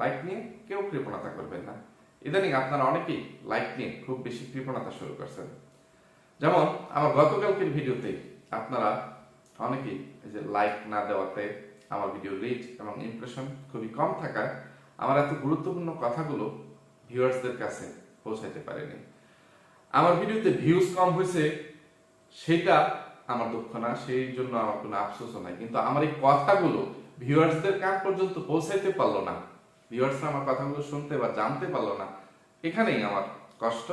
Like নিয়ে কেউ কৃপণতা করবেন না। ইদানিং আপনারা অনেকেই লাইক নিয়ে খুব বেশি কৃপণতা শুরু করছেন। যেমন আমার গতকালকের ভিডিওতে আপনারা অনেকেই যে লাইক না দেওয়াতে আমার ভিডিও রিচ এবং ইমপ্রেশন খুবই কম থাকায় আমার এত গুরুত্বপূর্ণ কথাগুলো ভিউয়ার্সদের কাছে পৌঁছাইতে পারেনি। আমার ভিডিওতে ভিউজ কম হয়েছে সেটা আমার দুঃখ না, সেই জন্য আমার কোনো আফসোসও নাই। কিন্তু আমার এই কথাগুলো ভিউয়ার্সদের কান পর্যন্ত পৌঁছাইতে পারল না। ভিউয়ার্সরা আমার কথাগুলো শুনতে বা জানতে পারল না, এখানেই আমার কষ্ট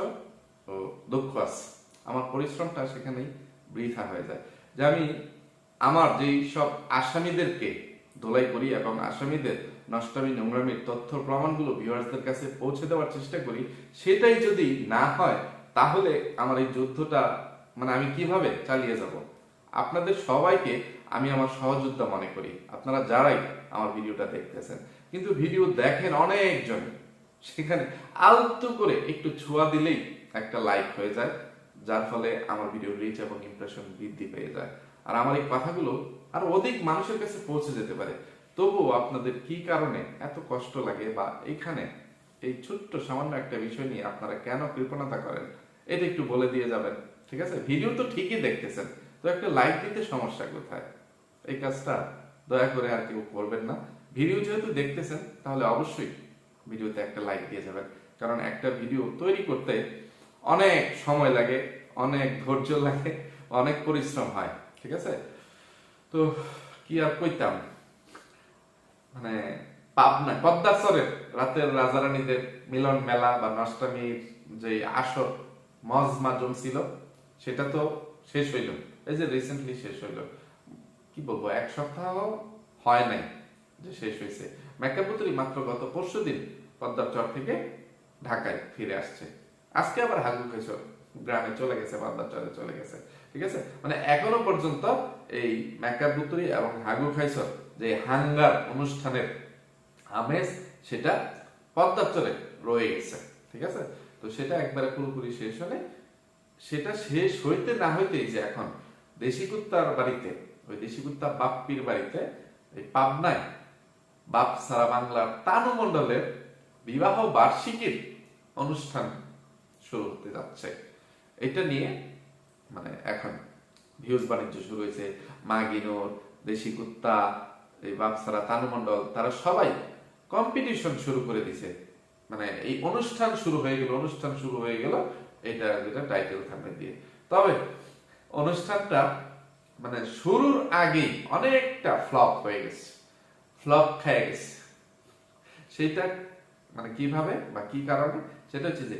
ও দুঃখ আছে। আমার পরিশ্রমটা সেখানেই বৃথা হয়ে যায়। যে আমি আমার যেই সব আসামিদেরকে ধোলাই করি এবং আসামিদের নষ্টামি, নোংরামির তথ্য, প্রমাণগুলো ভিউয়ার্সদের কাছে পৌঁছে দেওয়ার চেষ্টা করি, সেটাই যদি না হয়, তাহলে আমার এই যুদ্ধটা মানে আমি কীভাবে চালিয়ে যাব? আপনাদের সবাইকে আমি আমার সহযোদ্ধা মনে করি। আপনারা যারাই আমার ভিডিওটা দেখতেছেন কিন্তু ভিডিও দেখেন অনেকজন। সেখানে আলতু করে একটু ছোঁয়া দিলেই একটা লাইক হয়ে যায়, যার ফলে আমার ভিডিও রিচ এবং ইমপ্রেশন বৃদ্ধি পেয়ে যায়। আর আমার এই কথাগুলো আর অধিক মানুষের কাছে পৌঁছে যেতে পারে। তবুও আপনাদের কি কারণে এত কষ্ট লাগে বা এখানে এই ছোট্ট সামান্য একটা বিষয় নিয়ে আপনারা কেন কৃপণতা করেন, এটা একটু বলে দিয়ে যাবেন, ঠিক আছে? ভিডিও তো ঠিকই দেখতেছেন, তো একটা লাইক দিতে সমস্যা কোথায়? এই কাজটা দয়া করে আর কেউ করবেন না। ভিডিও যেহেতু দেখতেছেন, তাহলে অবশ্যই ভিডিওতে একটা লাইক দিয়ে যাবেন। কারণ একটা ভিডিও তৈরি করতে অনেক সময় লাগে, অনেক ধৈর্য লাগে, অনেক পরিশ্রম হয়, ঠিক আছে? তো কি আর কইতাম? মানে পাবনা পদ্মাচরের রাতের রাজারানীদের মিলন মেলা বা নষ্টামীর যে আসর, মজমা জমছিল, সেটা তো শেষ হইল। এই যে রিসেন্টলি শেষ হইল। কি বলব, এক সপ্তাহ হয় নাই। যে শেষ হয়েছে। মেকাপুতুরি মাত্র গত পরশু দিন পদ্মার চর থেকে ঢাকায় ফিরে আসছে। আজকে আবার হাগু খাইছ গ্রামে চলে গেছে, পদ্মার চরে চলে গেছে। ঠিক আছে? মানে এখনও পর্যন্ত এই মেকাপুতুরি এবং হাগু খাইছর যে হাঙ্গার অনুষ্ঠানের আমেজ, সেটা পদ্মার চরে রয়ে গেছে। ঠিক আছে? তো সেটা একবারে পুরোপুরি শেষ হলে, সেটা শেষ হইতে না হইতেই যে এখন দেশি কুত্তার বাড়িতে, ওই দেশি কুত্তা বাপ্পির বাড়িতে, এই পাবনায় বাপ সারা বাংলার তানু মণ্ডলের বিবাহ বার্ষিকীর অনুষ্ঠান শুরু হতে যাচ্ছে। এটা নিয়ে মানে এখন ভিউজ বাণিজ্য শুরু হয়েছে। মাগিনোর দেশি কুত্তা, এই বাপসারা তানু মণ্ডল তারা সবাই কম্পিটিশন শুরু করে দিছে মানে এই অনুষ্ঠান শুরু হয়ে গেল, অনুষ্ঠান শুরু হয়ে গেল, এটা যেটা টাইটেল থামে দিয়ে। তবে অনুষ্ঠানটা মানে শুরুর আগেই অনেকটা ফ্লপ হয়ে গেছে। ফ্লপ খেয়ে গেছে সেটা মানে কীভাবে বা কি কারণে? সেটা হচ্ছে যে,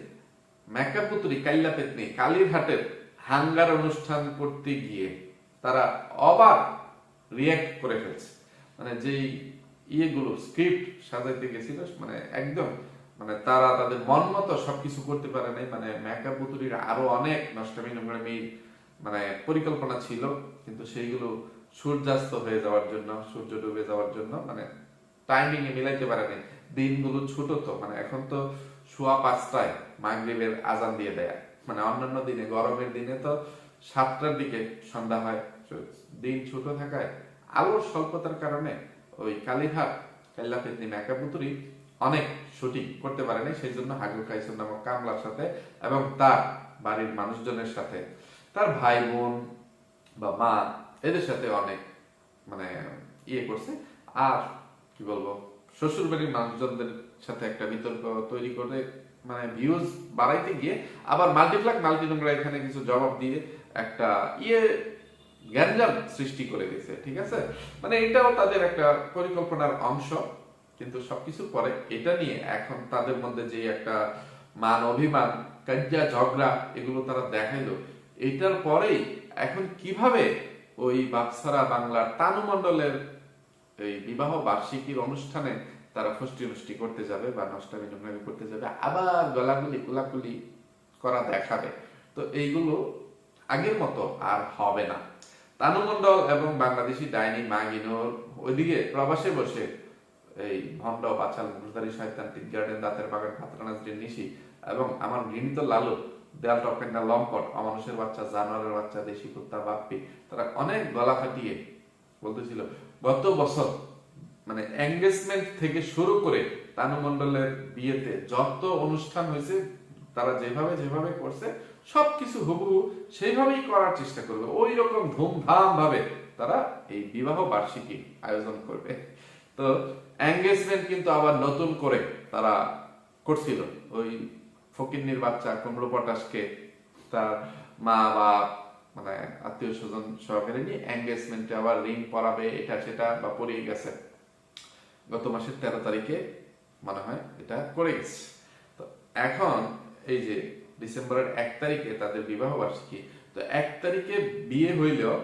মেকাপুতুরি কাইল্লা পেতনি কালীরহাটের হাঙ্গার অনুষ্ঠান করতে গিয়ে তারা অবাক রিয়াক্ট করে ফেলছে। মানে যেই ইয়েগুলো স্ক্রিপ্ট সাজাইতে গেছিল মানে একদম মানে তারা তাদের মন মতো সবকিছু করতে পারে নাই। মানে মেকাপুতুরির আরও অনেক নষ্টমী নোংরামির মানে পরিকল্পনা ছিল, কিন্তু সেইগুলো সূর্যাস্ত হয়ে যাওয়ার জন্য, সূর্য ডুবে যাওয়ার জন্য মানে টাইমিং এ মিলাইতে পারেনি দিনগুলো ছোট তো মানে এখন তো সোয়া পাঁচটায় মাগরিবের আজান দিয়ে দেয়। মানে অন্যান্য দিনে, গরমের দিনে তো সাতটার দিকে সন্ধ্যা হয়। দিন ছোট থাকায় আলোর স্বল্পতার কারণে ওই কালীঘাট কাল্লাপেতনি মেকাপুতুরি অনেক শুটিং করতে পারেনি সেই জন্য হাগু খাইসুন নামক কামলার সাথে এবং তার বাড়ির মানুষজনের সাথে। তার ভাই বোন বা মা এদের সাথে অনেক মানে ইয়ে করছে। আর কি বলব শ্বশুর বাড়ির মানুষজনদের সাথে একটা বিতর্ক তৈরি করে মানে ভিউজ বাড়াইতে গিয়ে আবার মাল্টিপ্লাক মাল্টি নোংরা এখানে কিছু জবাব দিয়ে একটা ইয়ে গ্যাঞ্জাম সৃষ্টি করে দিয়েছে, ঠিক আছে? মানে এটাও তাদের একটা পরিকল্পনার অংশ, কিন্তু সবকিছুর পরে এটা নিয়ে এখন তাদের মধ্যে যে একটা মান অভিমান, কাজ্জা, ঝগড়া, এগুলো তারা দেখাইলো, এটার পরেই এখন কীভাবে ওই বাপসারা বাংলার তানু মণ্ডলের এই বিবাহ বার্ষিকীর অনুষ্ঠানে তারা ফষ্টি নষ্টি করতে যাবে বা নষ্টামি নোংরামি করতে যাবে, আবার গলাগুলি কুলাকুলি করা দেখাবে। তো এইগুলো আগের মতো আর হবে না। তানুমণ্ডল এবং বাংলাদেশি ডাইনি মাগিনোর ওইদিকে প্রবাসে বসে এই ভণ্ড বাচাল মুখদারি শয়তান গার্ডেন দাঁতের বাগান খাতরানাজ নিশি এবং আমার ঘৃণিত লালু দেয়াল টপেন্ডা লম্পট। অমানুষের বাচ্চা, জানোয়ারের বাচ্চা, দেশি কুত্তা, বাপ্পি, তারা অনেক গলা বলতেছিল, গত বছর মানে এঙ্গেজমেন্ট থেকে শুরু করে তানু মণ্ডলের বিয়েতে যত অনুষ্ঠান হয়েছে, তারা যেভাবে যেভাবে করছে, সবকিছু হুবহু সেইভাবেই করার চেষ্টা করবে। ওই রকম ধুমধাম ভাবে তারা এই বিবাহ বার্ষিকী আয়োজন করবে। তো এঙ্গেজমেন্ট কিন্তু আবার নতুন করে তারা করছিল। ওই ফকিন্নির বাচ্চা কুমড়ো পটাশকে তার মা বা মানে আত্মীয় স্বজন সহকারে নিয়ে এঙ্গেজমেন্টে আবার রিং পরাবে, এটা সেটা বা পরিয়ে গেছে। গত মাসের তেরো তারিখে মনে হয় এটা করে গেছে। তো এখন এই যে ডিসেম্বরের এক তারিখে তাদের বিবাহ বার্ষিকী, তো এক তারিখে বিয়ে হইলেও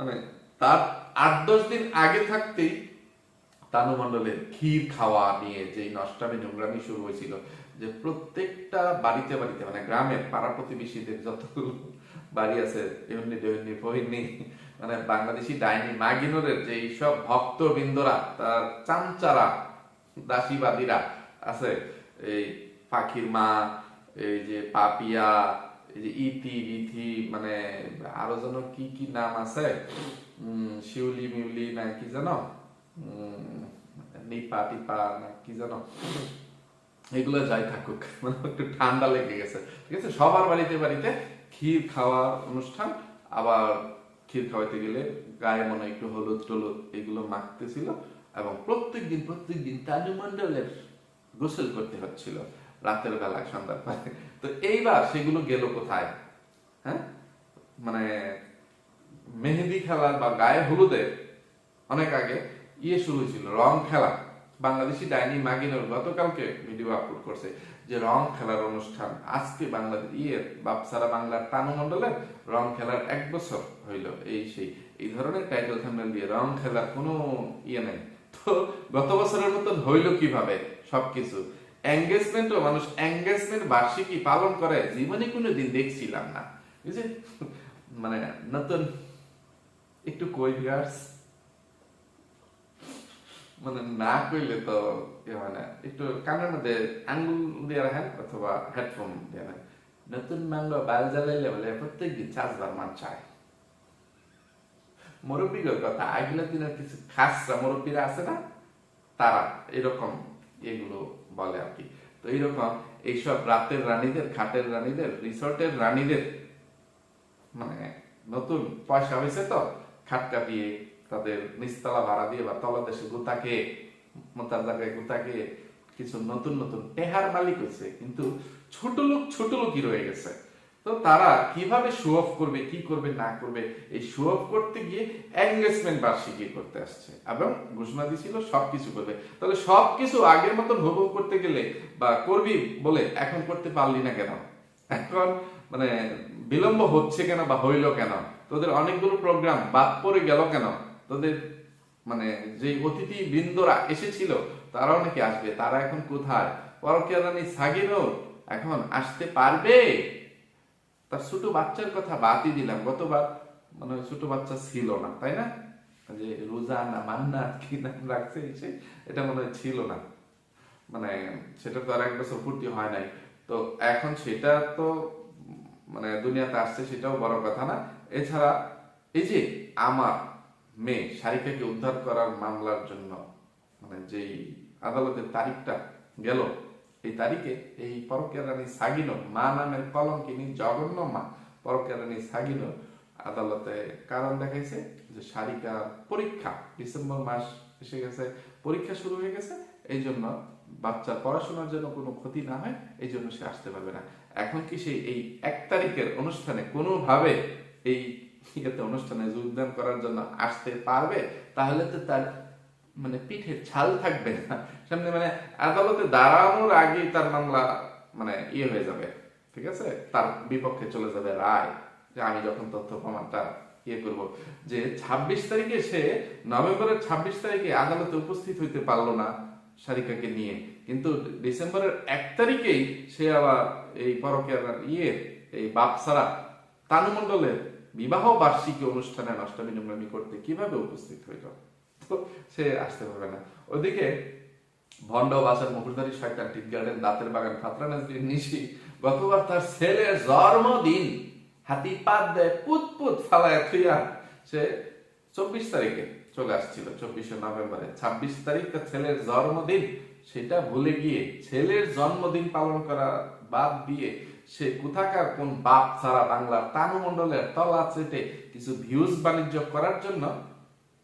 মানে তার আট দশ দিন আগে থাকতেই তানু মণ্ডলের ক্ষীর খাওয়া নিয়ে যে নষ্টামি নোংরামি শুরু হয়েছিল যে প্রত্যেকটা বাড়িতে বাড়িতে মানে গ্রামের পাড়া প্রতিবেশীদের যতগুলো বাড়ি আছে এমনি দেহনি ফহিনী মানে বাংলাদেশি ডাইনি মাগিনোরের যে সব ভক্তবৃন্দরা তার চামচারা দাসীবাদীরা আছে এই পাখির মা এই যে পাপিয়া এই যে ইতি বিথি মানে আরও যেন কি কি নাম আছে উম শিউলি মিউলি না কি জানো উম, নিপা টিপা না কি জানো এগুলো যাই থাকুক। মানে একটু ঠান্ডা লেগে গেছে। ঠিক আছে? সবার বাড়িতে বাড়িতে ক্ষীর খাওয়ার অনুষ্ঠান। আবার ক্ষীর খাওয়াইতে গেলে গায়ে মনে একটু হলুদ টলুদ এগুলো মাখতেছিল এবং প্রত্যেক দিন প্রত্যেক দিন তাজুমন্ডলের গোসল করতে হচ্ছিল রাতের বেলায় সন্ধ্যার পরে। তো এইবার সেগুলো গেল কোথায়? হ্যাঁ? মানে মেহেদি খেলার বা গায়ে হলুদের অনেক আগে ইয়ে শুরু হয়েছিল, রং খেলা। বাংলাদেশি ডাইনি মাগিনোর গতকালকে ভিডিও আপলোড করছে যে রং খেলার অনুষ্ঠান। আজকে বাংলাদেশ ইয়ে বাপসারা বাংলার তানু মন্ডলের রং খেলার এক বছর হইল। এই সেই, এই ধরনের টাইটেল থাম্বনেল দিয়ে রং খেলার কোনো ইয়ে নেই। তো গত বছরের মতন হইল কীভাবে? সবকিছু। এঙ্গেজমেন্টও মানুষ এঙ্গেজমেন্ট বার্ষিকী পালন করে, জীবনে কোনো দিন দেখছিলাম না। বুঝলি মানে নতুন, একটু কই ভিউয়ার্স মানে না কইলে তো ইয়ে হয় না। একটু কানের মধ্যে আঙ্গুল দিয়ে রাখেন অথবা হেডফোন দিয়ে রাখেন নতুন মাঙ্গ বাল জ্বালাইলে বলে প্রত্যেক দিন চাষবার মান চায় মুরব্বীদের কথা আগলা দিনের কিছু খাসরা মুরব্বীরা আছে না? তারা এরকম এগুলো বলে আর কি। তো এইরকম এইসব রাতের রানীদের, খাটের রানীদের, রিসর্টের রানীদের মানে নতুন পয়সা হয়েছে তো খাট কাটিয়ে তাদের নিচতলা ভাড়া দিয়ে বা তলা দেশে গুতাকে, মোতার জায়গায় গুতাকে কিছু নতুন নতুন টেহার মালিক হয়েছে। কিন্তু ছোট লোক, ছোট লোকই রয়ে গেছে। তো তারা কীভাবে শো অফ করবে, কি করবে, না করবে, এই শো অফ করতে গিয়ে এঙ্গেজমেন্ট বার্ষিকী করতে আসছে এবং ঘোষণা দিয়েছিল সবকিছু করবে। তাহলে সবকিছু আগের মতন হবু করতে গেলে বা করবি বলে এখন করতে পারলি না কেন? এখন মানে বিলম্ব হচ্ছে কেন বা হইল কেন? তোদের অনেকগুলো প্রোগ্রাম বাদ পড়ে গেল কেন? তোদের মানে যে অতিথি বৃন্দরা এসেছিল, তারাও নাকি আসবে, তারা এখন কোথায়? পরকিয়া রানী সাগিনুর এখন আসতে পারবে? তার ছোট বাচ্চার কথা বাদই দিলাম, গতবার মানে ছোট বাচ্চা ছিল না, তাই না? যে রোজা না মান্না কি নাম রাখছে সে এটা মনে ছিল না। মানে সেটা তো আর এক বছর পূর্তি হয় নাই। তো এখন সেটা তো মানে দুনিয়াতে আসছে সেটাও বড় কথা না। এছাড়া এই যে আমার মেয়ে সারিকাকে উদ্ধার করার মামলার জন্য মানে যেই আদালতের তারিখটা গেল, এই তারিখে এই পরকিয়া রানী সাগিনো মা নামের কলঙ্কিনী জঘন্য মা পরকিয়া রানী সাগিনো আদালতে কারণ দেখাইছে যে সারিকার পরীক্ষা ডিসেম্বর মাস এসে গেছে, পরীক্ষা শুরু হয়ে গেছে এই জন্য বাচ্চার পড়াশোনার জন্য কোনো ক্ষতি না হয় এই জন্য সে আসতে পারবে না। এখন কি সেই এই এক তারিখের অনুষ্ঠানে কোনোভাবে এই ইয়েতে অনুষ্ঠানে যোগদান করার জন্য আসতে পারবে, তাহলে তো তার মানে পিঠের ছাল থাকবে না। সামনে মানে আদালতে দাঁড়ানোর আগেই তার মামলা মানে ইয়ে হয়ে যাবে, ঠিক আছে? তার বিপক্ষে চলে যাবে রায়, যে আমি যখন তথ্য প্রমাণটা ইয়ে করব। যে ২৬ তারিখে সে, নভেম্বরের ২৬ তারিখে আদালতে উপস্থিত হইতে পারল না সারিকাকে নিয়ে। কিন্তু ডিসেম্বরের এক তারিখেই সে আবার এই পরকের ইয়ে এই বাপসারা তানুমণ্ডলের বিবাহ বার্ষিকী অনুষ্ঠানে নষ্টমী নোংরামি করতে কীভাবে উপস্থিত হইল? তো সে আসতে পারবে না। ওদিকে ভণ্ড বাসার মুকুরধারী শয়তান টিট গার্ডেন, দাঁতের বাগান ফাতরা নিশি, গতবার তার ছেলের জন্মদিন, হাতি পাত দেয়, পুত পুত ফালায় থুইয়া সে চব্বিশ তারিখে চলে আসছিল, চব্বিশে নভেম্বরে। ছাব্বিশ তারিখ তার ছেলের জন্মদিন, সেটা ভুলে গিয়ে ছেলের জন্মদিন পালন করা বাদ দিয়ে সে কোথাকার কোন বাপ ছাড়া বাংলার তানুমণ্ডলের তলা চেটে কিছু ভিউজ বাণিজ্য করার জন্য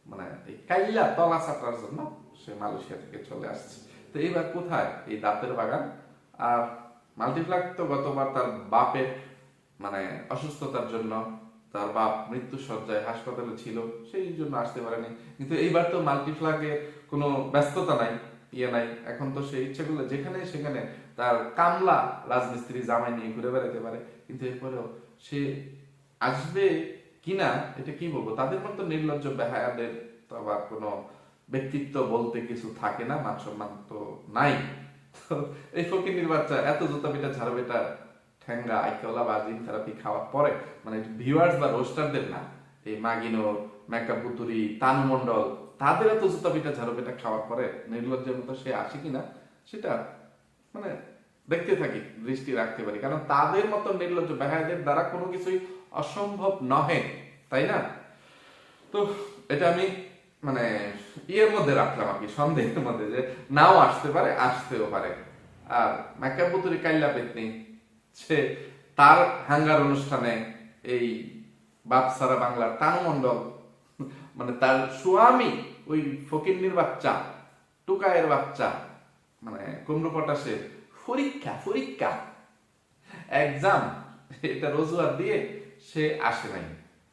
মানে এই কাইলা তলা চাটার জন্য সে মালয়েশিয়া থেকে চলে আসছে। তো এইবার কোথায়? এই দাঁতের বাগান। আর মাল্টিপ্লাক তো গতবার তার বাপের মানে অসুস্থতার জন্য তার বাপ মৃত্যু সজ্জায় হাসপাতালে ছিল, সেই জন্য আসতে পারেনি। কিন্তু এইবার তো মাল্টিপ্লাকে কোনো ব্যস্ততা নাই ইয়ে নাই। এখন তো সে ইচ্ছে করলে যেখানে সেখানে তার কামলা রাজমিস্ত্রি জামাই নিয়ে ঘুরে বেড়াতে পারে। কিন্তু এরপরেও সে আসবে কিনা, এটা কি বলব? তাদের মতো নির্লজ্জ বেহায়াদের তো আবার কোনো ব্যক্তিত্ব বলতে কিছু থাকে না মান সম্মান তো নাই। এই ফকিনির বাচ্চা এত জুতা পিটা ঝাড় বেটা ঠ্যাঙ্গা আইকলা বা জিম থেরাপি খাওয়ার পরে মানে ভিউয়ার্স বা রোস্টারদের না, এই মাগিনো মেকআপ পুতুরি তানমন্ডল তাদের এত জুতা পিটা ঝাড়ু পেটা খাওয়ার পরে নির্লজ্জের মতো সে আসে কিনা, সেটা মানে দেখতে থাকি, দৃষ্টি রাখতে পারি। কারণ তাদের মতো নির্লজ্জ বেহায়াদের দ্বারা কোনো কিছুই অসম্ভব নহে, তাই না? তো এটা আমি মানে ইয়ের মধ্যে রাখলাম আর কি, সন্দেহের মধ্যে যে নাও আসতে পারে, আসতেও পারে। আর মেকাপুতুরি কাইল্লা পেতনি, সে তার হাঙ্গার অনুষ্ঠানে এই বাপসারা বাংলার তানুমণ্ডল মানে তার স্বামী ওই ফকিন্নির বাচ্চা টুকায়ের বাচ্চা মানে কুমড়ো পটাশের পরীক্ষা পরীক্ষা। এক্সাম এটা রোজগার দিয়ে সে আসে নাই।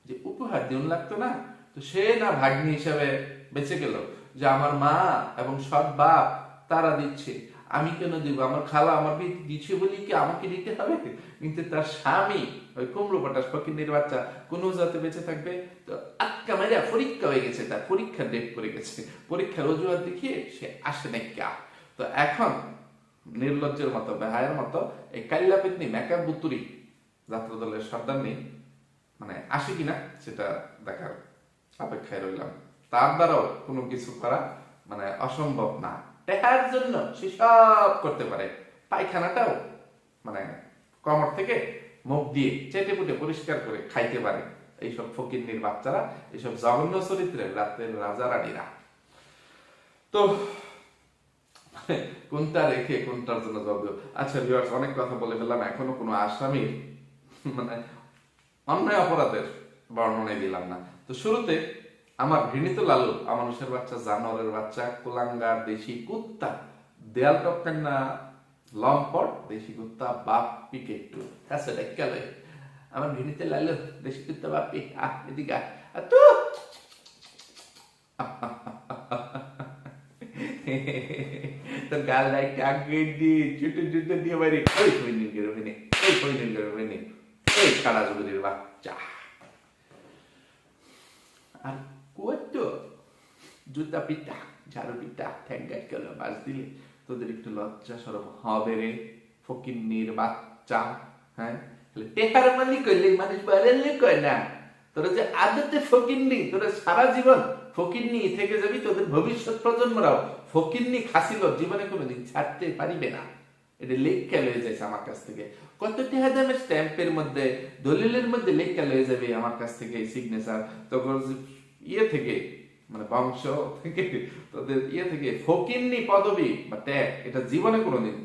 যে উপহার দিন লাগতো না, তো সে না ভাগ্নি হিসাবে বেঁচে গেল। যে আমার মা এবং সৎ বাপ তারা দিচ্ছে, আমি কেন দিব? আমার খালা আমার দিচ্ছে বলি কি আমাকে দিতে হবে? কিন্তু তার স্বামী, ওই কুমড়ো পটাশ ফকিন্নির বাচ্চা, কোন যাতে বেঁচে থাকবে? তো আটকা মেরে পরীক্ষা হয়ে গেছে, তার পরীক্ষার ডেট করে গেছে। পরীক্ষার অজুহাত দেখিয়ে সে আসে নাই কা। তো এখন নির্লজ্জের মতো, বেহায়ের মতো, এই কাল্লা পেতনি মেকআপ বুতুরি যাত্রা দলের সর্দার নেই। মানে আসে কিনা সেটা দেখার অপেক্ষায় রইলাম। তার দ্বারাও কোনো কিছু করা মানে অসম্ভব না। টেকার জন্য সে সব করতে পারে। পায়খানাটাও মানে কমর থেকে মুখ দিয়ে চেটে পুটে পরিষ্কার করে খাইতে পারে। এইসব ফকিন্নির বাচ্চারা, এইসব জঘন্য চরিত্রের রাত্রের রাজা রানীরা তো কোনটা রেখে কোনটার জন্য জবাব দেব? আচ্ছা ভিউয়ার্স অনেক কথা বলে ফেললাম। এখনও কোনো আসামির মানে অন্যায় অপরাধের বর্ণনাই দিলাম না। তো শুরুতে আমার ঘৃণিত লালু মানুষের বাচ্চা, জানোয়ারের বাচ্চা, কুলাঙ্গার দেশি কুত্তা, দেয়াল টপকান না, লম্পট, দেশি কুত্তা, বাপ পিকে একটু কাছে দেখা লয় আমার ঘৃণিত লালু, দেশি কুত্তা, বাপি আহ, এদিকে আহ। তো! গাল নাই আগে আর কত জুতা পিটা ঝাড়ু পিটা ঠ্যাঙ্গাট গেল বাস দিলে তোদের একটু লজ্জা সরম হবে রে, ফকিন্নির বাচ্চা হ্যাঁ? টেকার মালিক কইলে মানুষ বাড়ালে কয় না? তোরা যে আদতে ফকিন্নি, তোরা সারা জীবন ফকিন্নি থেকে যাবি, তোদের ভবিষ্যৎ প্রজন্মরাও ফকিন্নি খাসিল জীবনে কোনোদিন ছাড়তে পারিবে না। এটা লেখা লয়ে যাচ্ছে আমার কাছ থেকে। কত টাকা দামের স্ট্যাম্পের মধ্যে, দলিলের মধ্যে লেখা লয়ে যাবে আমার কাছ থেকে সিগনেচার তখন ইয়ে থেকে মানে বংশ থেকে, তোদের ইয়ে থেকে, ফকিন্নি পদবি বা ট্যাগ এটা জীবনে কোনোদিন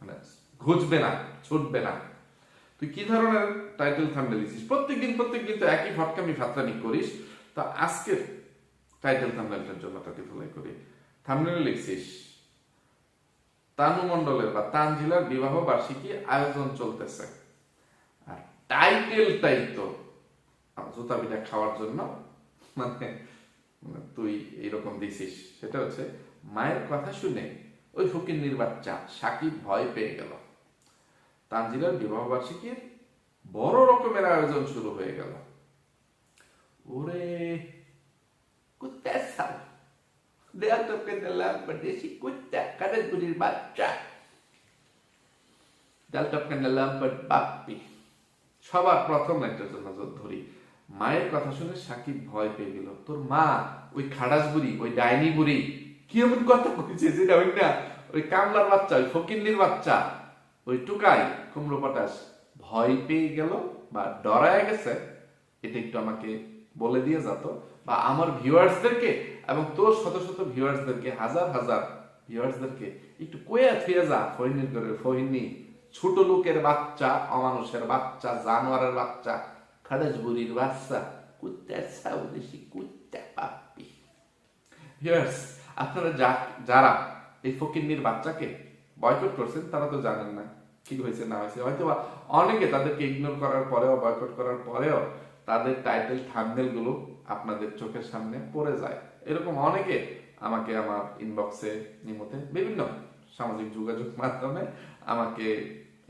মানে ঘুচবে না, ছুটবে না। তুই কি ধরনের টাইটেল থাম্বনেল দিছিস? প্রত্যেকদিন প্রত্যেকদিন তো একই ফটকামি ফাতরানি করিস। তো আজকের টাইটেল থাম্বনেলটার জন্য তাকে ফলাই করি। থাম্বনেল লিখছিস তানু মণ্ডলের বা তানজিলার বিবাহ বার্ষিকী আয়োজন চলতেছে। আর টাইটেলটাই তো জুতা পিঠা খাওয়ার জন্য মানে মানে তুই এইরকম দিছিস। সেটা হচ্ছে, মায়ের কথা শুনে ওই ফকির বাচ্চা সাকিব ভয় পেয়ে গেল। তানজিলার বিবাহ বার্ষিকীর বড় রকমের আয়োজন শুরু হয়ে গেল। ওরে কুত্তার সাল। দেয়াল টপকে দিলাম কুত্তা বাচ্চা? বাপ্পি সবার প্রথম একটা নজর ধরি। মায়ের কথা শুনে সাকিব ভয় পেয়ে গেল। তোর মা, ওই খাড়াস বুড়ি, ওই ডাইনি বুড়ি, কি এমন কথা কইছে যেটা ওই না ওই কামলার বাচ্চা, ওই ফকিন্নির বাচ্চা। ওই টুকাই কুমড়ো পটাশ ভয় পেয়ে গেল বা ডরায় গেছে, এটা একটু আমাকে বলে দিয়ে যেত বা আমার ভিউয়ার্সদেরকে এবং তোর শত শত ভিউয়ার্সদেরকে, হাজার হাজার ভিউয়ার্সদেরকে একটু কয়ে থুয়ে যা, ফহিনীর করে ফহিনী, ছোট লোকের বাচ্চা, অমানুষের বাচ্চা, জানোয়ারের বাচ্চা খারাজ বুড়ির বাচ্চা, কুত্তার ছাউ দেশি কুত্তা পাপ্পি। ভিউয়ার্স, আপনারা যারা এই ফকিন্নির বাচ্চাকে বয়কট করছেন, তারা তো জানেন না কি হয়েছে, না হয়েছে। হয়তো অনেকে তাদেরকে ইগনোর করার পরেও বয়কট করার পরেও তাদের টাইটেল থাম্বনেলগুলো আপনাদের চোখের সামনে পড়ে যায়। এরকম অনেকে আমাকে আমার ইনবক্সে নিমতে বিভিন্ন সামাজিক যোগাযোগ মাধ্যমে আমাকে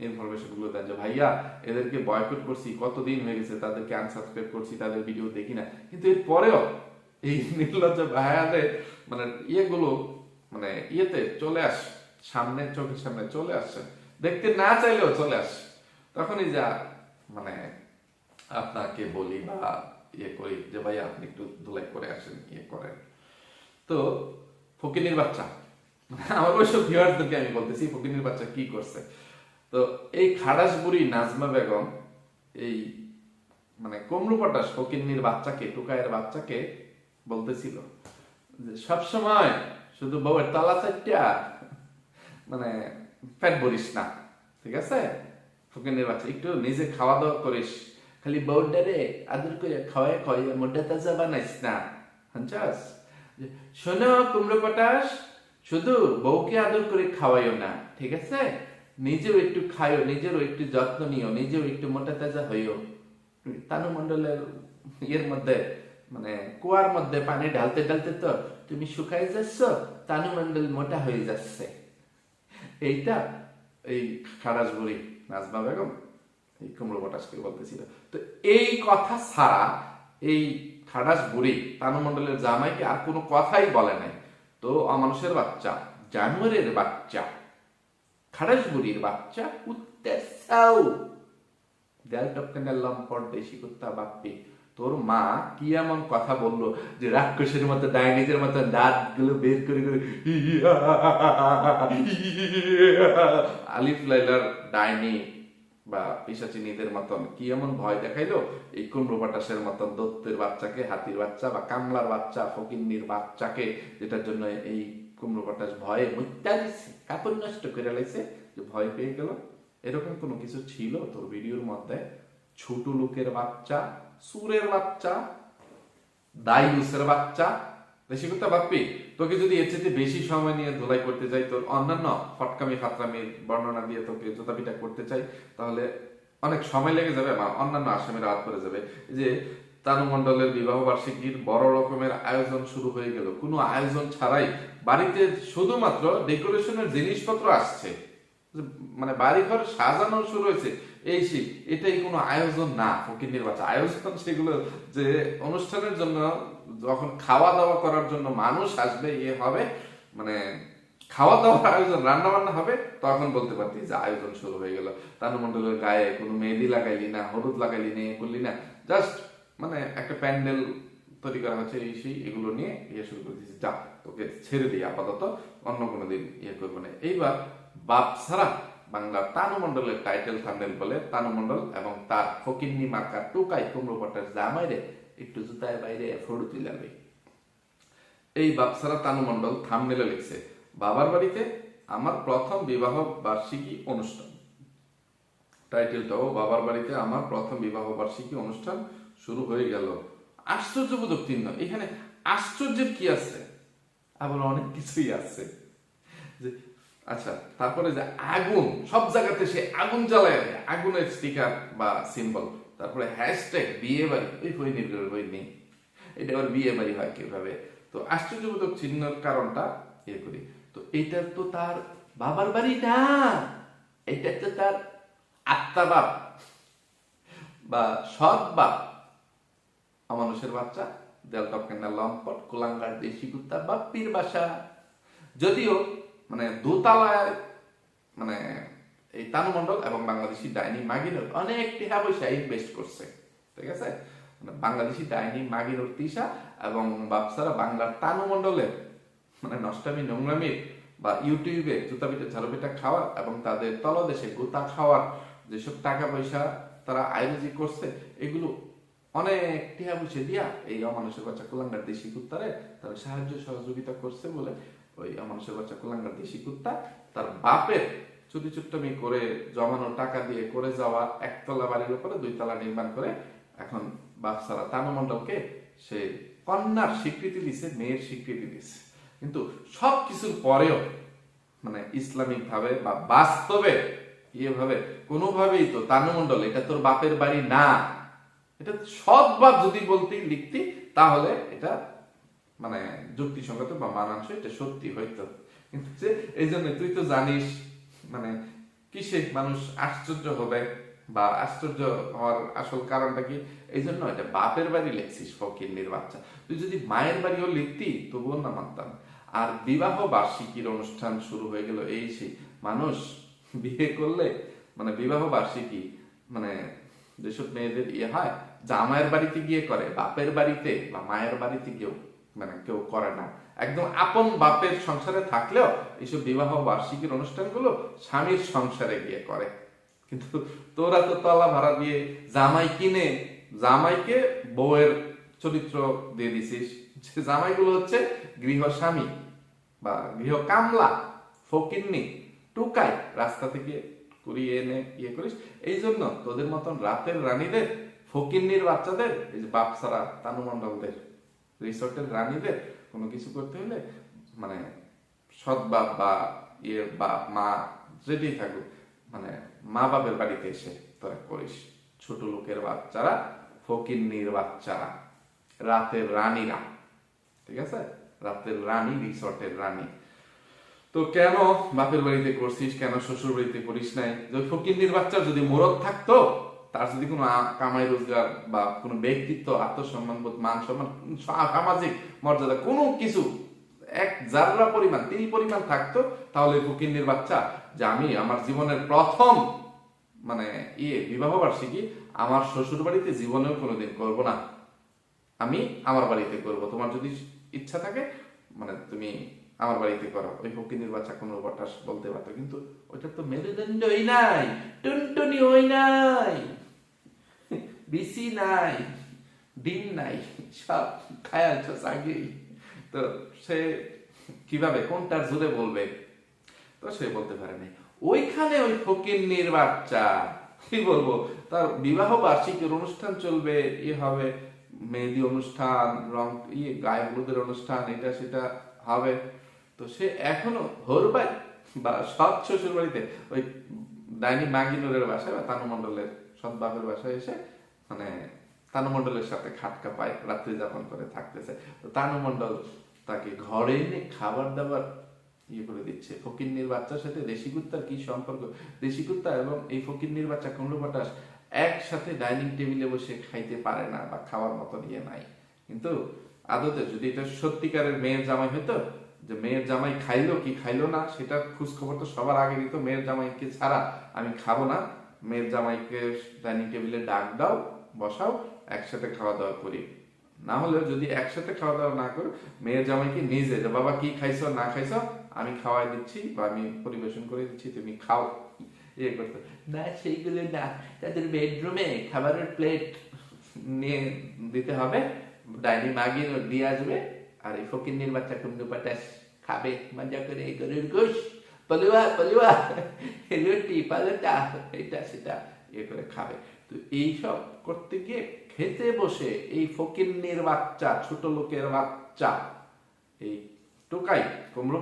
ইনফরমেশনগুলো দেন যে, ভাইয়া, এদেরকে বয়কট করছি, কতদিন হয়ে গেছে? তাদেরকে আনসাবস্ক্রাইব করছি, তাদের ভিডিও দেখি না। কিন্তু এর পরেও এই নির্লজ্জ ভাইয়াদের মানে ইয়েগুলো মানে ইয়েতে চলে আস সামনে চোখের সামনে চলে আসছে দেখতে না চাইলেও চলে আসে তখনই যা মানে আপনাকে বলি বা ইয়ে করি যে, ভাই, আপনি একটু ধুলাই করে আসেন ইয়ে করেন। তো ফকিনির বাচ্চা আমার অবশ্য আমি বলতেছি, ফকিনির বাচ্চা কি করছে? তো এই খাড়াস বুড়ি নাজমা বেগম, এই মানে কমরু পটাশ বাচ্চাকে টুকায়ের বাচ্চাকে বলতেছিল যে, সবসময় শুধু বউয়ের তালা চারটা মানে ফ্যাট বলিস না, ঠিক আছে? ফকিন্নির বাচ্চা একটু নিজে খাওয়া দাওয়া করিস, খালি বউটারে আদর করে খাওয়াই খাওয়াই মোটা তাজা বানাইস না হাঞ্চাস শোনো কুমড়ো শুধু বউকে আদর করে খাওয়াইও না, ঠিক আছে? নিজেও একটু খাইও, নিজেরও একটু যত্ন নিও, নিজেও একটু মোটা তাজা হইও। তানু মন্ডলের ইয়ের মধ্যে মানে কুয়ার মধ্যে পানি ঢালতে ঢালতে তো তুমি শুকাই যাচ্ছ তানু মন্ডল মোটা হয়ে যাচ্ছে। এইটা, এই খারাজ বুড়ি নাজমা বেগম, এই কুমড়ো পটাশকে বলতেছিল। তো এই কথা ছাড়া এই খাডাস বুড়ি তানু মন্ডলের জামাইকে আর কোনো কথাই বলে নাই। তো অমানুষের বাচ্চা, জানুয়ারের বাচ্চা খারাস বুড়ির বাচ্চা, উত্তের সাউ দেয়াল টপকানে লম্পট দেশি কুত্তা বাপ্পি তোর মা কি এমন কথা বলল যে রাক্ষসের মতো ডাইনিজের মতো দাঁতগুলো বের করে করে। আলিফ লাইলার ডাইনি বা পিসাচিনীদের মতন কি এমন ভয় দেখাইলো এই কুমড়ো বাতাসের মতন দত্তের বাচ্চাকে, হাতির বাচ্চা বা কামলার বাচ্চা, ফকিন্নির বাচ্চাকে, যেটার জন্য এই কুমড়ো বাতাস ভয়ে মুত্যা দিচ্ছে কাপড় নষ্ট করে লাইছে, যে ভয় পেয়ে গেল এরকম কোনো কিছু ছিল তোর ভিডিওর মধ্যে ছোট লোকের বাচ্চা সুরের বাচ্চা দাইলুসের বাচ্চা, বেশি কথা ভাববি তোকে যদি এর চেয়ে বেশি সময় নিয়ে ধুলাই করতে চাই, তোর অন্যান্য ফটকামি ফাতরামির বর্ণনা দিয়ে তোকে জোতাপিটা করতে চাই, তাহলে অনেক সময় লেগে যাবে বা অন্যান্য আসামির রাত করে যাবে। যে তানু মণ্ডলের বিবাহ বার্ষিকীর বড় রকমের আয়োজন শুরু হয়ে গেল। কোনো আয়োজন ছাড়াই বাড়িতে শুধুমাত্র ডেকোরেশনের জিনিসপত্র আসছে। মানে বাড়িঘর সাজানো শুরু হয়েছে। এই সেই এটাই কোনো আয়োজন না, ফকির বাচ্চা আয়োজন সেগুলো যে অনুষ্ঠানের জন্য, যখন খাওয়া দাওয়া করার জন্য মানুষ আসবে ইয়ে হবে মানে খাওয়া দাওয়ার আয়োজন রান্না বান্না হবে, তখন বলতে পারতি যে আয়োজন শুরু হয়ে গেল। তানু মন্ডলের গায়ে কোনো মেহেদি লাগাইলি না, হলুদ লাগাইলি না করলি না, জাস্ট মানে একটা প্যান্ডেল তৈরি করা হচ্ছে, এই সেই, এগুলো নিয়ে ইয়ে শুরু করে দিয়েছি। যা, তোকে ছেড়ে দিই আপাতত, অন্য কোনো দিন ইয়ে করব না। এইবার বাপ ছাড়া বাংলা তানু মন্ডলের টাইটেল থান্ডেল বলে তানু মন্ডল এবং তার ফকিন্নি মার্কা টুকাই কুমড়ো পটার জামাইরে একটু জুতায় বাইরে ফড়ু তুলাবে এই বাপসারা তানু মন্ডল থামনেলে লিখছে, বাবার বাড়িতে আমার প্রথম বিবাহ বার্ষিকী অনুষ্ঠান। টাইটেলটাও বাবার বাড়িতে আমার প্রথম বিবাহ বার্ষিকী অনুষ্ঠান শুরু হয়ে গেল। আশ্চর্যবোধক চিহ্ন এখানে আশ্চর্যের কি আছে? আবার অনেক কিছুই আছে যে আচ্ছা তারপরে যে আগুন, সব জায়গাতে সে আগুন জ্বালায় দেয় আগুনের স্টিকার বা সিম্বল তারপরে হ্যাশট্যাগ বিয়ে বাড়ি। ওই বই নির্গর বই নেই এটা আবার বিয়ে বাড়ি হয় কীভাবে? তো আশ্চর্যবোধক চিহ্নের কারণটা ইয়ে করি। তো এটা তো তার বাবার বাড়ি না। এটা তো তার আত্মা বাপ বা সৎ বাপ। অমানুষের বাচ্চা দেয়াল টপকেন্ডা লম্পট, কোলাঙ্গার দেশি কুত্তা বাপ্পির বাসা। যদিও মানে দোতলায় মানে এই তানুমণ্ডল এবং বাংলাদেশি ডাইনি মাগিনুর অনেক টাকা পয়সা ইনভেস্ট করছে, ঠিক আছে? মানে বাংলাদেশি ডাইনি মাগিনুর তিশা এবং বাপসারা বাংলার তানুমণ্ডলের মানে নষ্টামি নোংরামির বা ইউটিউবে জুতা পিঠা ঝাড়ু পিঠা খাওয়ার এবং তাদের তলদেশে গোতা খাওয়ার যেসব টাকা পয়সা তারা আয়োজি করছে, এগুলো অনেক টিহা পয়সা দিয়া এই অমানুষের বাচ্চা কুলাঙ্গার দেশি কুত্তারে তারা সাহায্য সহযোগিতা করছে বলে ওই অমানুষের বাচ্চা কুলাঙ্গার দেশি কুত্তা, তার বাপের চুরি চুট্টমি করে জমানো টাকা দিয়ে করে যাওয়া একতলা বাড়ির উপরে দুই তলা নির্মাণ করে এখন বাপসারা তানুমণ্ডলকে সে কন্যার স্বীকৃতি দিছে, মেয়ের স্বীকৃতি দিছে। কিন্তু সব কিছুর পরেও মানে ইসলামিক ভাবে বা বাস্তবে ইয়ে ভাবে কোনোভাবেই তো তানু তানুমণ্ডল এটা তোর বাপের বাড়ি না। এটা সৎভাব যদি বলতেই লিখতি, তাহলে এটা মানে যুক্তিসঙ্গত বা মানানসই এটা সত্যি হইতো কিন্তু এই জন্য তুই তো জানিস মানে কিসে মানুষ আশ্চর্য হবে বা আশ্চর্য হওয়ার আসল কারণটা কি? এই জন্য এটা বাপের বাড়ি লেখছিস, ফকিন্নির বাচ্চা। তুই যদি মায়ের বাড়িও লিখতি, তবুও না মানতাম। আর বিবাহ বার্ষিকীর অনুষ্ঠান শুরু হয়ে গেল এই সেই মানুষ বিয়ে করলে মানে বিবাহ বার্ষিকী মানে যেসব মেয়েদের ইয়ে হয়, জামাইয়ের বাড়িতে গিয়ে করে, বাপের বাড়িতে বা মায়ের বাড়িতে কেউ মানে কেউ করে না। একদম আপন বাপের সংসারে থাকলেও এইসব বিবাহ বার্ষিকীর অনুষ্ঠানগুলো স্বামীর সংসারে গিয়ে করে। কিন্তু তোরা তো তলা ভাড়া দিয়ে জামাই কিনে, জামাইকে বউয়ের চরিত্র দিয়ে দিছিস। যে জামাইগুলো হচ্ছে গৃহ স্বামী বা গৃহ কামলা, ফকিন্নি, টুকাই রাস্তা থেকে কুড়িয়ে এনে ইয়ে করিস। এই জন্য তোদের মতন রাতের রানীদের, ফকিন্নির বাচ্চাদের, এই যে বাপসারা তানুমণ্ডলদের রিসোর্টের রানীদের কোনো কিছু করতে হলে মানে সৎ বাপ বা ইয়ে বা মা যেটাই থাকুক মানে মা বাপের বাড়িতে এসে তোরা করিস। ছোট লোকের বাচ্চারা, ফকিন্নির বাচ্চারা, রাতের রানীরা, ঠিক আছে? রাতের রানী, রিসর্টের রানী। তো কেন বাপের বাড়িতে করছিস? কেন শ্বশুর বাড়িতে করিস নাই? ফকিন্নির বাচ্চার যদি মোরদ থাকতো তার যদি কোনো কামাই, রোজগার বা কোনো ব্যক্তিত্ব, আত্মসম্মান, বোধ, মান সম্মান সামাজিক মর্যাদা, কোনো কিছু, এক জাররা পরিমাণ তিল পরিমাণ থাকতো, তাহলে ফকিন্নির বাচ্চা, যে আমি আমার জীবনের প্রথম মানে ইয়ে বিবাহ বার্ষিকী, আমার শ্বশুর বাড়িতে জীবনেও কোনোদিন করব না। আমি আমার বাড়িতে করব। তোমার যদি ইচ্ছা থাকে মানে তুমি আমার বাড়িতে করো। ওই ফকিনির বাচ্চা কোনো বটাস বলতে পারতো, কিন্তু ওইটা তো মেরুদণ্ড ওই নাই, টুনটুনি ওই নাই। বিসি নাই ডিম নাই সব খায়ালছ আগেই তো সে কীভাবে কোনটার জোরে বলবে তো সে বলতে পারে নাই ওইখানে ওই ফকিন্নির বাচ্চা কি বলব তার বিবাহ বার্ষিকীর অনুষ্ঠান চলবে ইয়ে হবে মেহেদি অনুষ্ঠান রং ইয়ে গায়ে হলুদের অনুষ্ঠান এটা সেটা হবে তো সে এখনও হরবাই বা সৎ শ্বশুর বাড়িতে ওই ডাইনি মাগিনুরের বাসায় বা তানুমণ্ডলের সৎ বাপের বাসায় এসে মানে তানুমণ্ডলের সাথে খাটকা পায় রাত্রি যাপন করে থাকতেছে। তো তানুমণ্ডল তাকে ঘরে এনে খাবার দাবার ইয়ে করে দিচ্ছে। ফকিন্নির বাচ্চার সাথে দেশি কুত্তার কি সম্পর্ক? দেশি কুত্তা এবং এই ফকিন্নির বাচ্চা কুমড়ো পটাশ একসাথে ডাইনিং টেবিলে বসে খাইতে পারে না বা খাওয়ার মতো ইয়ে নাই। কিন্তু আদতে যদি এটা সত্যিকারের মেয়ের জামাই হতো যে মেয়ের জামাই খাইলো কি খাইলো না, সেটা খোঁজ খবর তো সবার আগে দিত মেয়ের জামাইকে ছাড়া আমি খাব না। মেয়ের জামাইকে ডাইনিং টেবিলে ডাক দাও বসাও, একসাথে খাওয়া দাওয়া করি। না হলে যদি একসাথে খাওয়া দাওয়া না করো মেয়ের জামাইকে নিজে, যে বাবা কি খাইছো, না খাইছো, আমি খাওয়াই দিচ্ছি বা আমি পরিবেশন করে দিচ্ছি, তুমি খাও। ইয়ে করতে। না, সেইগুলো না। তাদের বেডরুমে খাবারের প্লেট নিয়ে দিতে হবে, ডাইনি মাগিয়ে দিয়ে আসবে, আর এই ফকিন্নির বাচ্চা কুমড়ো পাটাস খাবে, মজা করে, এই গরুর গোশ, পলুয়া পলুয়া, রুটি পালটা এটা সেটা ইয়ে করে খাবে। তো এইসব করতে গিয়ে খেতে বসে এই ফকিন্নির বাচ্চা, ছোট লোকের বাচ্চা, এই টোকাই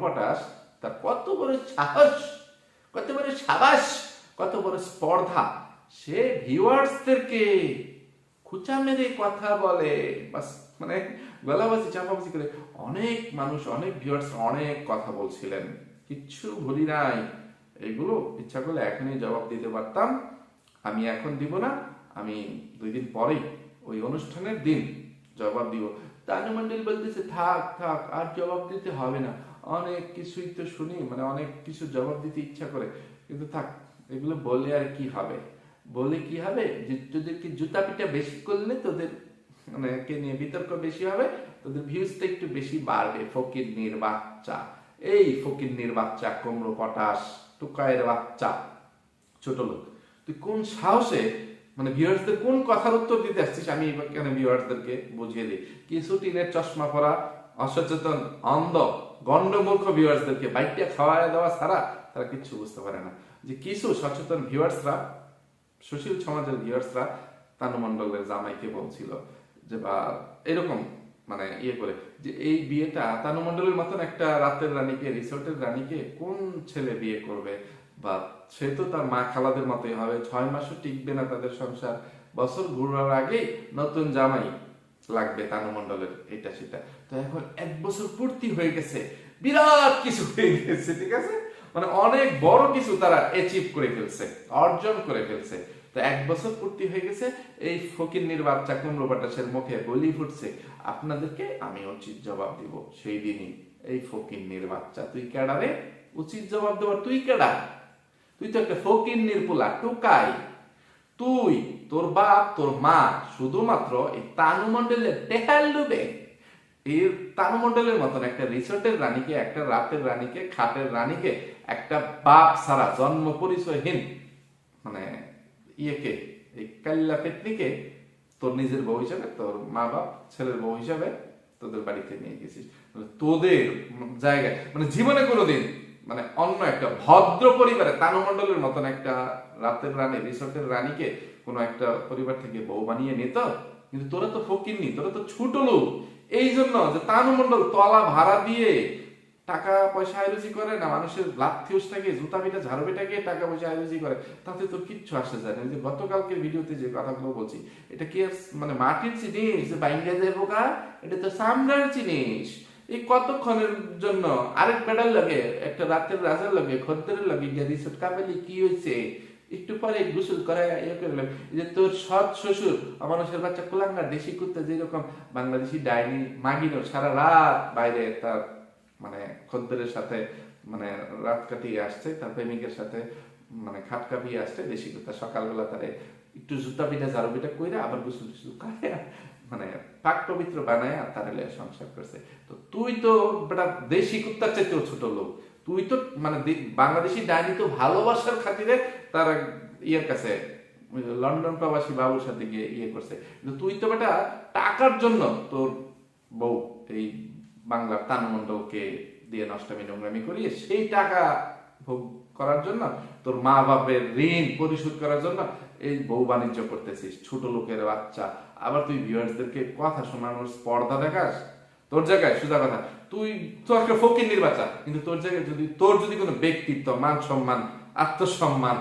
পটাশ তার কত বড় সাহস, কত বড় সাবাস, কত বড় স্পর্ধা। সে ভিউয়ার্সদেরকে খুচা মেরে কথা বলে, বাস মানে গলাবাজি, চাপাবাজি করে অনেক মানুষ, অনেক ভিউয়ার্স অনেক কথা বলছিলেন। কিচ্ছু ভুলি নাই। এগুলো ইচ্ছা করলে এখনই জবাব দিতে পারতাম। আমি এখন দিব না, আমি দুই দিন পরেই ওই অনুষ্ঠানের দিন জবাব দিব। তানুমন্ডল বলতেছে, থাক থাক, আর জবাব দিতে হবে না। অনেক কিছুই তো শুনি মানে অনেক কিছু জবাব দিতে ইচ্ছা করে, কিন্তু থাক, এগুলো বলে আর কি হবে? বলে কি হবে? যে তোদেরকে জুতা পিটা বেশি করলে তোদের মানে কে নিয়ে বিতর্ক বেশি হবে, তোদের ভিউজটা একটু বেশি বাড়বে। ফকির নির বাচ্চা, এই ফকির নির বাচ্চা, কুমড়ো পটাশ টুকায়ের বাচ্চা, ছোট লোক। তুই কোন সাহসে মানে ভিউয়ার্সদের কোন কথার উত্তর দিতে আসছিস? আমি এখানে ভিউয়ার্সদেরকে বুঝিয়ে দিই? কিছু টিনের চশমা পরা, অসচেতন, অন্ধ গন্ডমূর্খ ভিউয়ার্সদেরকে বাইকটা খাওয়ায় দেওয়া ছাড়া তারা কিচ্ছু বুঝতে পারে না। যে কিছু সচেতন ভিউয়ার্সরা সুশীল সমাজের ভিউয়ার্সরা তানু মণ্ডলের জামাইকে বলছিল যে, বা, এরকম মানে ইয়ে করে যে, এই বিয়েটা তানু মণ্ডলের মতন একটা রাতের রানীকে, রিসোর্টের রানীকে কোন ছেলে বিয়ে করবে? বা সে তো তার মা খালাদের মতোই হবে। ছয় মাসও টিকবে না তাদের সংসার। বছর ঘুরার আগেই নতুন জামাই লাগবে তানু মণ্ডলের এটা সেটা। তো এখন এক বছর পূর্তি হয়ে গেছে। বিরাট কিছু হয়ে গেছে, ঠিক আছে? মানে অনেক বড় কিছু তারা অ্যাচিভ করে ফেলছে, অর্জন করে ফেলছে। তো এক বছর পূর্তি হয়ে গেছে, এই ফকির বাচ্চা কুমড়ো বাটাসের মুখে বলি ফুটছে, আপনাদেরকে আমি উচিত জবাব দিব সেই দিনই, এই ফকির বাচ্চা। তুই কেডা রে? উচিত জবাব দেওয়ার তুই কেডা? তুই তো একটা ফকির নির্পুলা টুকাই। তুই, তোর বাপ, তোর মা শুধুমাত্র এই তানু মন্ডলের টেহাল ডুবে। এই তানু মন্ডলের মতন একটা রিসোর্টের রানীকে, একটা রাতের রানীকে, খাটের রানীকে, একটা বাপ সারা জন্ম পরিচয়হীন মানে ইয়েকে, এই কাল্লা পেতনিকে তোর নিজের বউ হিসাবে, তোর মা বাপ, ছেলের বউ হিসাবে তোদের বাড়িতে নিয়ে গেছিস। মানে তোদের জায়গায় মানে জীবনে কোনোদিন মানে অন্য একটা ভদ্র পরিবারে, তানুমণ্ডলের মতন একটা রাতের রানী, রিসোর্টের রানীকে কোনো একটা পরিবার থেকে বউ বানিয়ে নিত। কিন্তু তোরা তো ফকির নি, তোরা তো ছোট লোক। এই জন্য যে তানুমণ্ডল তলা ভাড়া দিয়ে টাকা পয়সা আয়োজি করে না, মানুষের লাথিউসটাকে জুতা পিটা ঝাড়ু পিটাকে টাকা পয়সা আয়োজি করে, তাতে তোর কিচ্ছু আসে যায় না। যে গতকালকে ভিডিওতে যে কথাগুলো বলছি, এটা কি মানে মাটির জিনিস? যে বাইঙ্গা বোকা এটা তো সামরার জিনিস। এই কতক্ষণের জন্য? আরেক বেড়ার লাগে, একটা রাতের রাজার লাগে খদ্দের লাগে গিয়ে রিসোর্ট কাবেলি কি হয়েছে একটু পরে গোসল করে ইয়ে যে তোর সৎ শ্বশুর মানুষের বাচ্চা দেশি যেরকম, বাংলাদেশি ডাইনি সারা রাত বাইরে তার মানে খদ্দেরের সাথে মানে রাত কাটিয়ে আসছে, তার প্রেমিকের সাথে মানে খাট কাপিয়ে আসছে, দেশি কুত্তা সকালবেলা তারে একটু জুতা পিঠা, ঝাড়ু পিঠা কইরা আবার গোসল টুসল মানে পাক পবিত্র বানায় আর তার সংসার করছে। তো তুই তো বেটা দেশি কুত্তার চাইতেও ছোট লোক। তুই তো মানে বাংলাদেশি ডাইনি তো ভালোবাসার খাতিরে তার ইয়ের কাছে, লন্ডন প্রবাসী বাবুর সাথে গিয়ে ইয়ে করছে। কিন্তু তুই তো বেটা টাকার জন্য তোর বউ এই বাংলার তানুমণ্ডলকে দিয়ে নষ্টামি নোংরামি করিয়ে সেই টাকা ভোগ করার জন্য, তোর মা বাপের ঋণ পরিশোধ করার জন্য এই বউ বাণিজ্য করতেছিস, ছোট লোকের বাচ্চা আবার তুই ভিউয়ার্সদেরকে কথা শোনানোর স্পর্ধা দেখাস? তোর জায়গায়, সোজা কথা, তুই তো একটা ফকির নির্বাচন, কিন্তু তোর জায়গায় যদি, তোর যদি কোনো ব্যক্তিত্ব, মান সম্মান, আত্মসম্মান,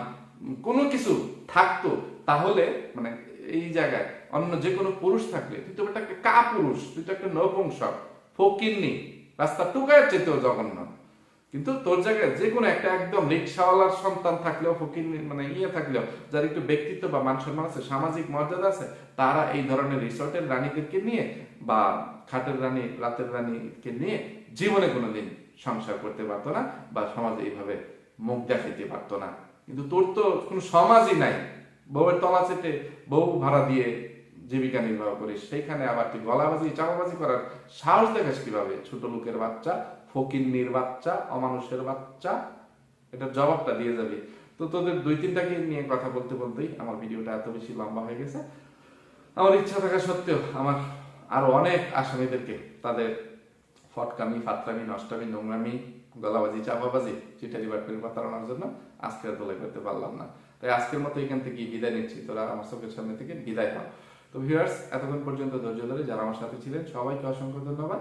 কোনো কিছু থাকতো, তাহলে মানে এই জায়গায় অন্য যে কোনো পুরুষ থাকলে, তুই তো একটা কা পুরুষ তুই তো একটা নপুংসক ফকিরনি রাস্তা টুকায় চেতেও জঘন্য। কিন্তু তোর জায়গায় যে কোনো একটা একদম রিক্সাওয়ালার সন্তান থাকলেও, ফকির মানে ইয়ে থাকলেও, যার একটু ব্যক্তিত্ব বা মান সম্মান আছে, সামাজিক মর্যাদা আছে, তারা এই ধরনের রিসোর্টের রানীদেরকে নিয়ে বা খাটের রানী, রাতের রানীকে নিয়ে জীবনে কোনোদিন সংসার করতে পারতো না বা সমাজে এইভাবে মুখ দেখাইতে পারতো না। কিন্তু তোর তো কোনো সমাজই নাই। বউয়ের তলা চেটে বউ ভাড়া দিয়ে জীবিকা নির্বাহ করিস, সেইখানে আবার তুই গলাবাজি চাপাবাজি করার সাহস দেখাস কীভাবে? ছোট লোকের বাচ্চা ফকিন্নির বাচ্চা, অমানুষের বাচ্চা এটার জবাবটা দিয়ে যাবে। তো তোদের দুই তিনটাকে নিয়ে কথা বলতে বলতেই আমার ভিডিওটা এত বেশি লম্বা হয়ে গেছে। আমার ইচ্ছা থাকা সত্ত্বেও আমার আরও অনেক আসামিদেরকে, তাদের ফটকামি, ফাতরামি, নষ্টামি, নোংরামি, গলাবাজি চাপাবাজি চিটারি বাটপির প্রতারণার জন্য আজকে আর দোলাই করতে পারলাম না। তাই আজকের মতো এখান থেকে বিদায় নিচ্ছি। তোরা আমার চোখের সামনে থেকে বিদায় পাও তো ভিউয়ার্স এতক্ষণ পর্যন্ত ধৈর্য ধরে যারা আমার সাথে ছিলেন, সবাইকে অসংখ্য ধন্যবাদ।